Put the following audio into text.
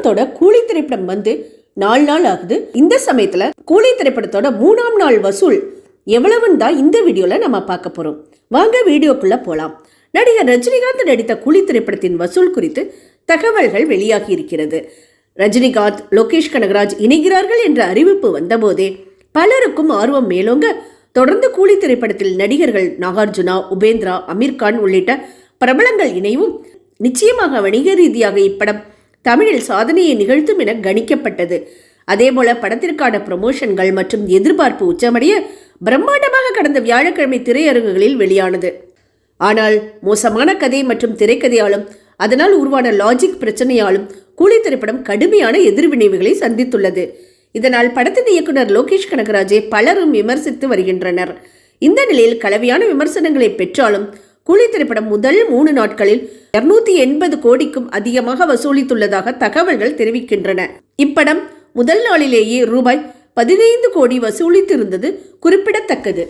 ரஜினிகாந்தோட கூலி திரைப்படம் வந்து நாலு நாள் ஆகுது. இந்த சமயத்துல கூலி திரைப்படத்தோட மூணாம் நாள் வசூல் எவ்வளவுன்னு தான் இந்த வீடியோல நம்ம பார்க்க போறோம். வாங்க வீடியோக்குள்ள போலாம். நடிகர் ரஜினிகாந்த் நடித்த கூலி திரைப்படத்தின் வசூல் குறித்து தகவல்கள் வெளியாகி இருக்கிறது. ரஜினிகாந்த் லோகேஷ் கனகராஜ் இணைகிறார்கள் என்ற அறிவிப்பு வந்தபோதே பலருக்கும் ஆர்வம் மேலோங்க தொடர்ந்து கூலி திரைப்படத்தில் நடிகர்கள் நாகார்ஜுனா உபேந்திரா அமீர்கான் உள்ளிட்ட பிரபலங்கள் இணைவும் நிச்சயமாக வணிக ரீதியாக இப்படம் தமிழில் சாதனையை நிகழ்த்தும் என கணிக்கப்பட்டது. அதேபோல படத்திற்கான ப்ரமோஷன்கள் மற்றும் எதிர்பார்ப்பு உச்சமடைய பிரம்மாண்டமாக கடந்த வியாழக்கிழமை திரையரங்குகளில் வெளியானது. ஆனால் மோசமான கதை மற்றும் திரைக்கதையாலும் அதனால் உருவான லாஜிக் பிரச்சனையாலும் கூலி திரைப்படம் கடுமையான எதிர்வினைவுகளை சந்தித்துள்ளது. இதனால் படத்தின் இயக்குனர் லோகேஷ் கனகராஜை பலரும் விமர்சித்து வருகின்றனர். இந்த நிலையில் கலவையான விமர்சனங்களை பெற்றாலும் கூலி திரைப்படம் முதல் மூணு நாட்களில் இருநூத்தி எண்பது கோடிக்கும் அதிகமாக வசூலித்துள்ளதாக தகவல்கள் தெரிவிக்கின்றன. இப்படம் முதல் நாளிலேயே ரூபாய் பதினைந்து கோடி வசூலித்திருந்தது குறிப்பிடத்தக்கது.